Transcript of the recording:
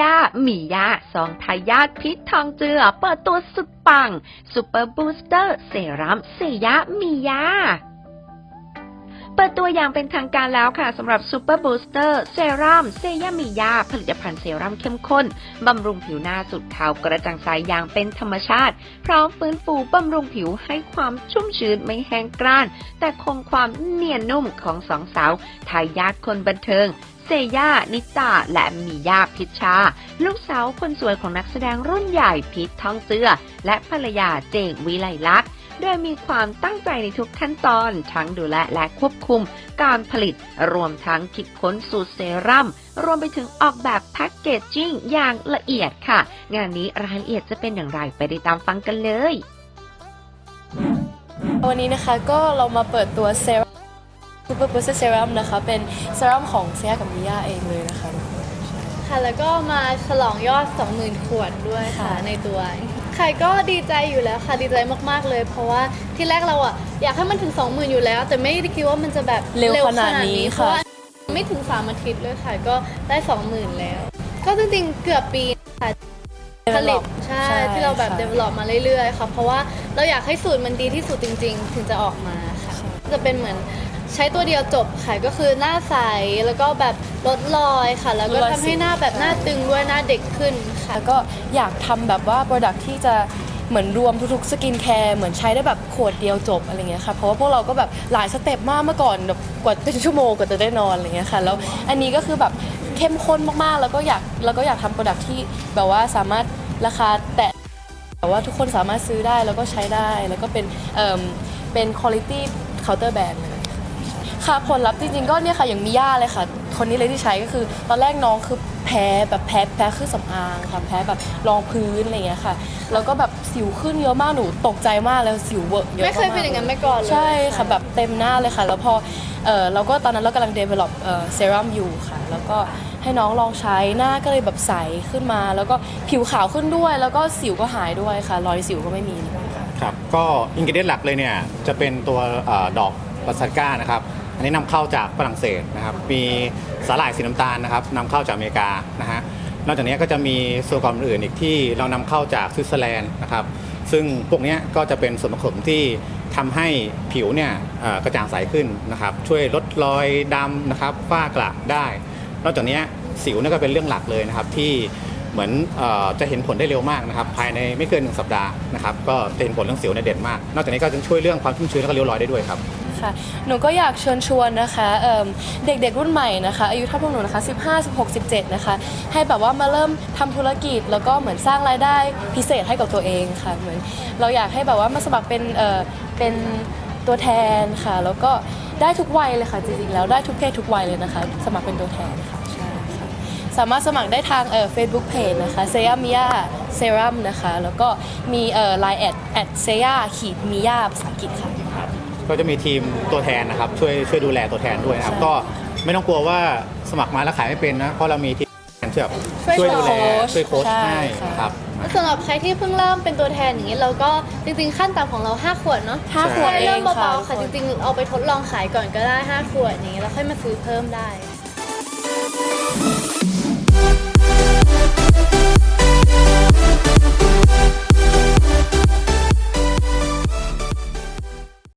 ย่ามียาสองทายาทพิษทองเจือ เปิดตัวสุดปังซูเปอร์บูสเตอร์เซรั่มเซยามียาเปิดตัวอย่างเป็นทางการแล้วค่ะสำหรับซูเปอร์บูสเตอร์เซรั่มเซยามียา ผลิตภัณฑ์เซรั่มเข้มข้น บำรุงผิวหน้าสุดขาวกระจ่างใสอย่างเป็นธรรมชาติ พร้อมฟื้นฟูบำรุงผิวให้ความชุ่มชื้นไม่แห้งกร้าน แต่คงความเนียนนุ่มของสองสาวทายาทคนบันเทิง เซย่า นิตา และมียาพิชชา ลูกสาวคนสวยของนักแสดงรุ่นใหญ่พีททองเจือ และภรรยาเจงวิไลลักษณ์โดยมีความตั้งใจในทุกขั้นตอน ทั้งดูแลและควบคุม การผลิต รวมทั้งคิดค้นสูตรเซรั่ม รวมไปถึงออกแบบแพ็กเกจจิ้งอย่างละเอียดค่ะ งานนี้รายละเอียดจะเป็นอย่างไรไปติดตามฟังกันเลย วันนี้นะคะก็เรามาเปิดตัวเซรั่ม ซูเปอร์บูสเตอร์เซรั่มนะคะ เป็นเซรั่มของเซียกับมิยาเองเลยนะคะทุกคนค่ะแล้วก็มาฉลองยอด 20,000 ขวดด้วยค่ะค่ะ ในตัวใครก็ดีใจอยู่แล้วค่ะดีใจมากๆเลย เพราะว่าที่แรกเราอะอยากให้มันถึง 20,000 อยู่แล้ว แต่ไม่ได้คิดว่ามันจะแบบเร็วขนาดนี้เพค่ะ ราะว่าไม่ถึง 3 อาทิตย์เลยค่ะ ก็ได้ 20,000 แล้ว ก็จริงๆเกือบปีค่ะ ผลิตใช่ที่เราแบบ ค่ะ develop มาเรื่อยๆค่ะเพราะว่าเราอยากให้สูตรมันดีที่สุดจริง ๆ ถึงจะออกมาค่ะจะเป็นเหมือน ใช้ตัวเดียวจบค่ะก็คือหน้าใสแล้วก็แบบลดรอยค่ะ แล้วก็ทำให้หน้าแบบหน้าตึงด้วยหน้าเด็กขึ้นค่ะ แล้วก็อยากทำแบบว่าโปรดักที่จะเหมือนรวมทุกๆสกินแคร์เหมือนใช้ได้แบบขวดเดียวจบอะไรเงี้ยค่ะเพราะว่าพวกเราก็แบบหลายสเต็ปมากเมื่อก่อนแบบกว่าเป็นชั่วโมงกว่าจะได้นอนอะไรเงี้ยค่ะแล้วอันนี้ก็คือแบบเข้มข้นมากๆ แล้วก็อยากแล้วก็อยากทำโปรดักที่แบบว่าสามารถราคาแตะ แต่ว่าทุกคนสามารถซื้อได้แล้วก็ใช้ได้แล้วก็เป็นเอ่อเป็นคุณภาพเคาน์เตอร์แบรนด์เลย ค่ะผลลัพธ์จริงๆก็เนี่ยค่ะอย่างมิย่าเลยค่ะ คนนี้เลยที่ใช้ก็คือ ตอนแรกน้องคือแพ้แบบแพ้แพ้เครื่องสำอางค่ะแพ้แบบรองพื้นอะไรอย่างเงี้ยค่ะ แล้วก็แบบสิวขึ้นเยอะมากหนูตกใจมากเลยสิวเวอะเยอะไม่เคยมากๆเป็นอย่างนั้นมาก่อนเลย ใช่ค่ะแบบเต็มหน้าเลยค่ะ แล้วพอเออเราก็ตอนนั้นเรากำลัง develop เอ่อเซรั่มอยู่ค่ะ แล้วก็ให้น้องลองใช้หน้าก็เลยแบบใสขึ้นมา แล้วก็ผิวขาวขึ้นด้วย แล้วก็สิวก็หายด้วยค่ะ รอยสิวก็ไม่มีเลยค่ะ ครับก็อินกิเดียนหลักเลยเนี่ยจะเป็นตัวเออดอกปัสสัก้านะครับ อันนี้นำเข้าจากฝรั่งเศสนะครับ มีสาหร่ายสีน้ำตาลนะครับนำเข้าจากอเมริกานะฮะ นอกจากนี้ก็จะมีส่วนประกอบอื่นอีกที่เรานำเข้าจากสวิตเซอร์แลนด์นะครับ ซึ่งพวกนี้ก็จะเป็นส่วนผสมที่ทำให้ผิวเนี่ยเอ่อกระจ่างใสขึ้นนะครับ ช่วยลดรอยดำนะครับฝ้ากระได้ นอกจากนี้สิวเนี่ยก็เป็นเรื่องหลักเลยนะครับที่เหมือนเออจะเห็นผลได้เร็วมากนะครับภายในไม่เกินหนึ่งสัปดาห์นะครับก็จะเห็นผลเรื่องสิวเนี่ยเด่นมาก นอกจากนี้ก็จะช่วยเรื่องความชุ่มชื้นและก็ริ้วรอยได้ด้วยครับ ค่ะ หนูก็อยากเชิญชวนนะคะเเด็กๆรุ่นใหม่นะคะ อายุเท่าพวกหนูนะคะ 15 16 17 นะคะ ให้แบบว่ามาเริ่มทำธุรกิจ แล้วก็เหมือนสร้างรายได้พิเศษให้กับตัวเองค่ะเหมือนเราอยากให้แบบว่ามาสมัครเป็นเเป็นตัวแทนค่ะ แล้วก็ได้ทุกวัยเลยค่ะจริงๆแล้วได้ทุกเพศทุกวัยเลยนะคะ สมัครเป็นตัวแทนค่ะใช่ค่ะสามารถสมัครได้ทางเอ่อ Facebook Page นะคะเซยามิยาเซรั่มนะคะ แล้วก็มีเอ่อไลน์แอดแอดเซยาขีดมิยาภาษาอังกฤษค่ะ ก็จะมีทีมตัวแทนนะครับช่วยช่วยดูแลตัวแทนด้วยนะครับใช่ก็ไม่ต้องกลัวว่าสมัครมาแล้วขายไม่เป็นนะเพราะเรามีทีมช่วยแบบช่วยดูแลโค้ชช่วยโค้ชใช่ให้ค่ะนะครับสำหรับใครที่เพิ่งเริ่มเป็นตัวแทนอย่างนี้เราก็จริงๆขั้นต่ำของเรา 5 ขวดเนาะห้าขวดแค่เอเริ่งมค่ะเบาๆค่ะจริงๆเอาไปทดลองขายก่อนก็ได้ 5 ขวดอย่างนี้แล้วค่อยมาซื้อเพิ่มได้